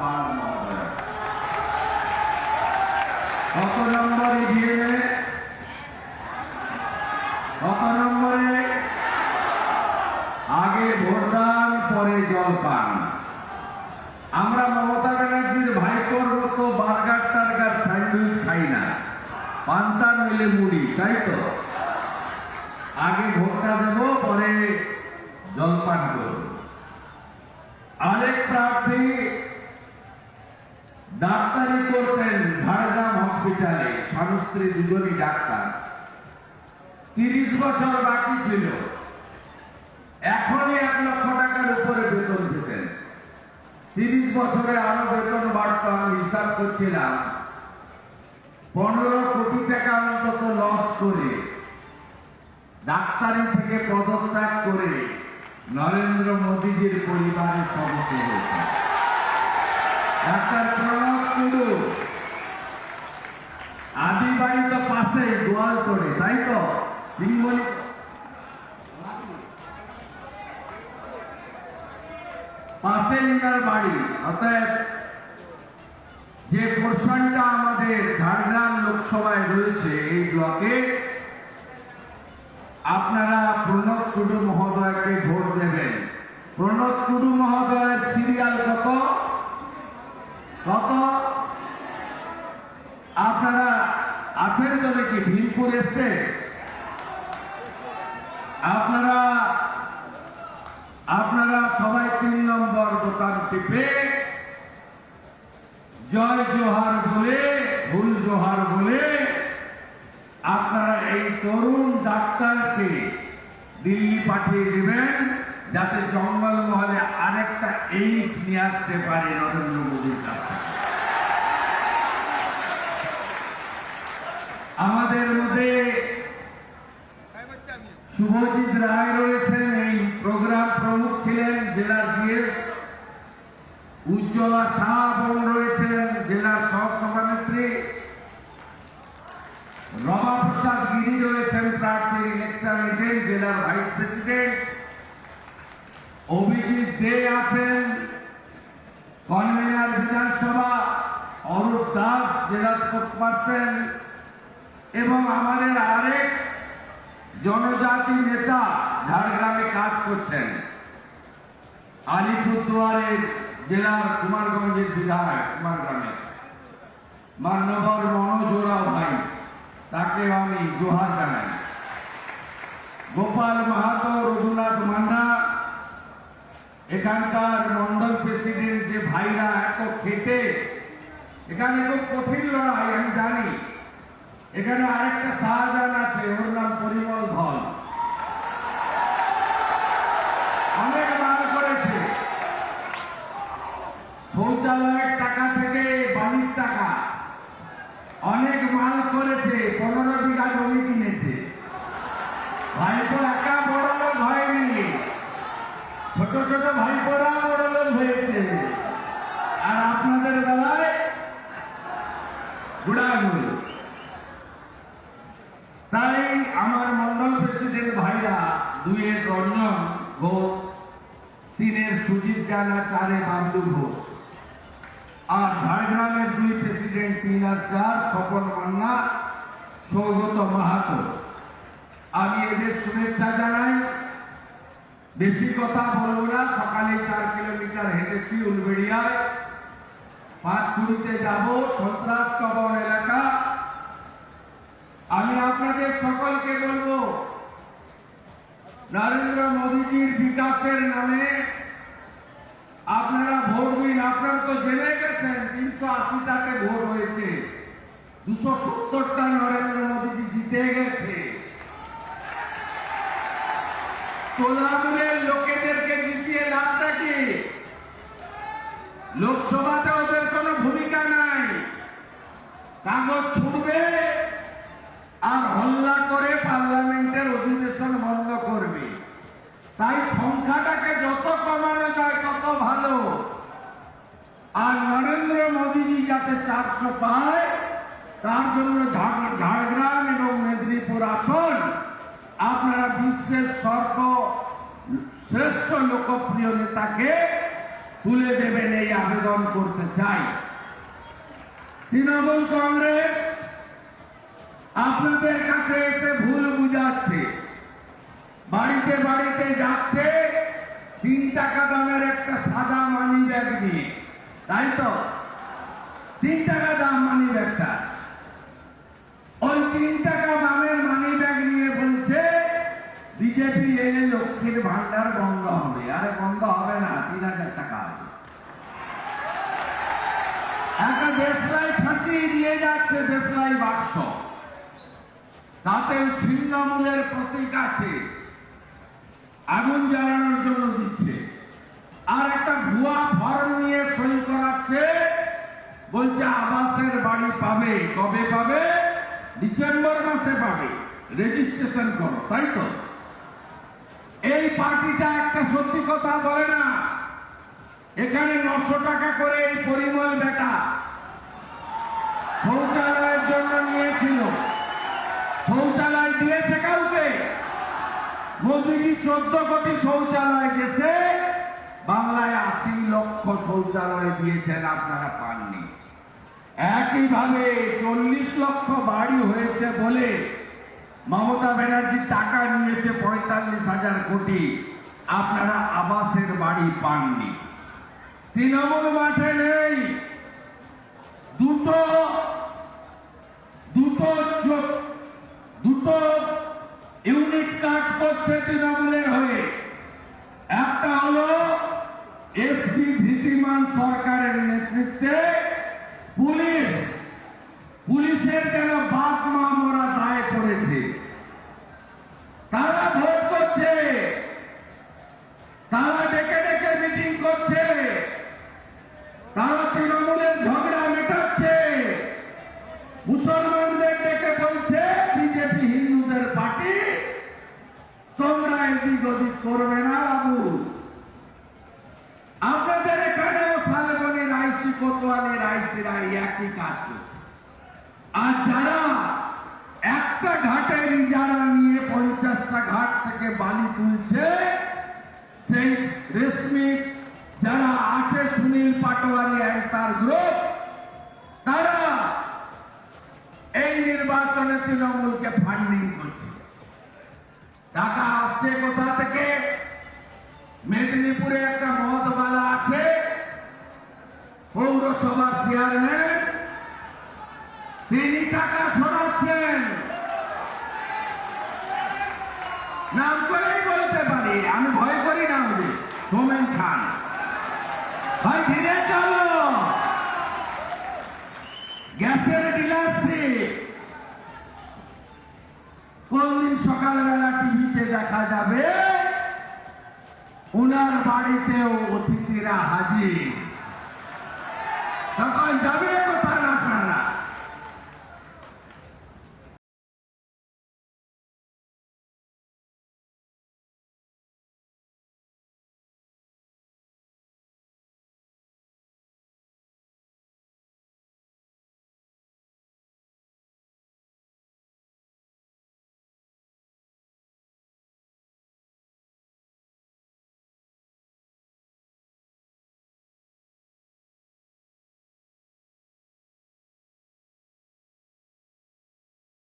পাল মহোদয় কত নম্বর ইভিএমে কত নম্বরে আগে ভোটদান পরে জলপান আমরা মমতা ব্যানার্জির ভাইপোর মতো বার্গার টার্গার স্যান্ডউইচ খাই না পান্তা মিলে মুড়ি তাই তো আগে ভোটটা দেব পরে জলপান করব আরেক প্রার্থী ডাক্তারি করতেন ঝাড়গ্রাম হসপিটালে স্বামী দুজনই ডাক্তার। তিরিশ বছর বাকি ছিল। এখনই এক লক্ষ টাকার উপরে বেতন পেতেন তিরিশ বছরে আরও বেতন বাড়তো, আমি হিসাব করছিলাম। পনেরো কোটি টাকা অন্তত লস করে, ডাক্তারি থেকে পদত্যাগ করে নরেন্দ্র মোদীজির পরিবারের সদস্য হয়েছে। ডাক্তার প্রণব টুডু আদিবাড়ি তো পাশে গোয়াল করে, তাই তো? পাশে বাড়ি। অতএব যে পোর্শনটা আমাদের ঝাড়গ্রাম লোকসভায় রয়েছে, এই ব্লকে আপনারা প্রণব টুডু মহোদয়কে ভোট দেবেন। প্রণব টুডু মহোদয়ের সিরিয়াল কত? কত? আপনারা তো নাকি ভীমপুর এসছে? আপনারা আপনারা সবাই তিন নম্বর দোকান টিপে জয় জোহার বলে, ভুল জোহার বলে আপনারা এই তরুণ ডাক্তারকে দিল্লি পাঠিয়ে দিবেন যাতে জঙ্গলমহলে আরেকটা এইমস নিয়ে আসতে পারে নরেন্দ্র মোদীর আমাদের মধ্যে শুভজিৎ রায় রয়েছেন। এই প্রোগ্রাম প্রমুখ ছিলেন জেলার জিএস উজ্জ্বলা শাহ বোন রয়েছেন জেলার সহ সভানেত্রী। রমা প্রসাদ গিরি রয়েছেন, প্রার্থী ইলেকশন এজেন্ট, জেলার ভাইস প্রেসিডেন্ট। অভিজিৎ দে আছেন, কনভেনার বিধানসভা। অরূপ দাস জেলা স্পোর্টসপারসন এবং আমাদের আরেক জনজাতি নেতা ঝাড়গ্রামে কাজ করছেন। আলিপুরদুয়ারের জেলার কুমারগঞ্জের বিধায়ক কুমারগ্রামে মান্যবর মনোজোরাও ভাই, তাকে আমি জোহার জানাই। গোপাল মাহাতো, রঘুনাথ মান্না, এখানকার মন্ডল প্রেসিডেন্ট যে ভাইরা এত খেটে, এখানে খুব কঠিন লড়াই, আমি জানি। এখানে আরেকটা শাহজাহান আছে, ওর নাম পরিমল ধল। অনেক মাল করেছে। শৌচালয়ের টাকা থেকে বাড়ির টাকা। অনেক মাল করেছে, পনেরো বিঘা জমি কিনেছে। ভাইপো একা বড় লোক হয়নি। ছোট ছোট ভাইপোরা বড় লোক হয়েছে। আর আপনাদের বেলায় গুড়াগুড়ি তাই আমার মন্ডল প্রেসিডেন্ট ভাইরা, দুইয়ের রঞ্জন ঘোষ, তিনের সুজিত জানা, চারে বাবলু ঘোষ। আর ঝাড়গ্রামের দুই প্রেসিডেন্ট তিন আর চার, স্বপন মান্না, সৌগত মাহাতো। আমি এদের শুভেচ্ছা জানাই। বেশি কথা বলব না, সকালে চার কিলোমিটার হেঁটেছি উলবেড়িয়ায়। পাঁচকুড়িতে যাব সন্ত্রাস কবর এলাকা। আমি আপনাদের সকলকে বলব, নরেন্দ্র মোদীজির বিকাশের নামে আপনারা ভোট দিন। আপনারা তো জেনে গেছেন, তিনশো আশিটাতে ভোট হয়েছে। দুশো সত্তরটা নরেন্দ্র মোদীজি জিতে গেছে। লোকেদেরকে জিতিয়ে লাভটা কি? লোকসভাতে ওদের কোনো ভূমিকা নাই। কাগজ ছুটবে। আর হল্লা করে পার্লামেন্টের অধিবেশন বন্ধ করবে। তাই সংখ্যাটাকে যত কমানো যায় তত ভালো। আর নরেন্দ্র মোদীজি যাতে চারশো পায়, তার জন্য ঝাড়গ্রাম এবং মেদিনীপুর আসন। আপনারা বিশ্বের সর্ব শ্রেষ্ঠ লোকপ্রিয় নেতাকে তুলে দেবেন এই আবেদন করতে চাই। তৃণমূল কংগ্রেস আপনাদের কাছে এসে ভুল বুঝাচ্ছে। বাড়িতে বাড়িতে যাচ্ছে, তিন টাকা দামের একটা সাদা মানি ব্যাগ নিয়ে। তাই তো? তিন টাকা দাম মানি ব্যাগটা। ওই তিন টাকা দামের মানি ব্যাগ নিয়ে বলছে, বিজেপি এলে লক্ষ্মীর ভান্ডার বন্ধ হবে। আরে বন্ধ হবে না, তিন হাজার টাকা আছে একটা দেশলাই ফাঁসিয়ে দিয়ে যাচ্ছে দেশলাই বাক্স। তাতেও ছিন্নমূলের প্রতীক আছে। আগুন জ্বালানোর জন্য দিচ্ছে। আর একটা ভুয়া ফর্ম নিয়ে সই করাচ্ছে। বলছে আবাসের বাড়ি পাবে, কবে পাবে? ডিসেম্বর মাসে পাবে। রেজিস্ট্রেশন করো, তাই তো? এই পার্টিটা একটা সত্যি কথা বলে না। এখানে নশো টাকা করে এই পরিমল বেটা। শৌচালয়ের জন্য শৌচালয় দিয়েছে কাউকে? মোদিজি চোদ্দ কোটি শৌচালয় গেছে বাংলায় আশি লক্ষ শৌচালয় দিয়েছেন, আপনারা পাননি। একইভাবে চল্লিশ লক্ষ বাড়ি হয়েছে বলে মমতা ব্যানার্জি টাকা নিয়েছে পঁয়তাল্লিশ হাজার কোটি। আপনারা আবাসের বাড়ি পাননি। তৃণমূল মাঠে নেই। দুটো দুটো চোখ দুটো ইউনিট কাজ করছে তৃণমূলের হয়ে। একটা হলো এসপি ভীতিমান সরকারের এই একই কাজ করছে। আর যারা একটা ঘাটের ইজারা নিয়ে পঞ্চাশটা ঘাট থেকে বালি তুলছে, সেই রেশমি যারা আছে সুনীল পাটোয়ারি অ্যান্ড তার গ্রুপ তারা এই নির্বাচনে তৃণমূলকে ফান্ডিং করছে টাকা আসছে কোথা থেকে মেদিনীপুরে একটা মদবালা আছে পৌরসভার চেয়ারম্যান তিনি টাকা ছড়াচ্ছেন। নাম করেই বলতে পারি, আমি ভয় করি না বলি সোমেন খান। ভাই, ধীরে চলো। গ্যাসের ডিলারশিপ। কোনদিন সকালবেলা টিভিতে দেখা যাবে, উনার বাড়িতেও অতিথিরা হাজির। তখন যাবে কোথায় আপনারা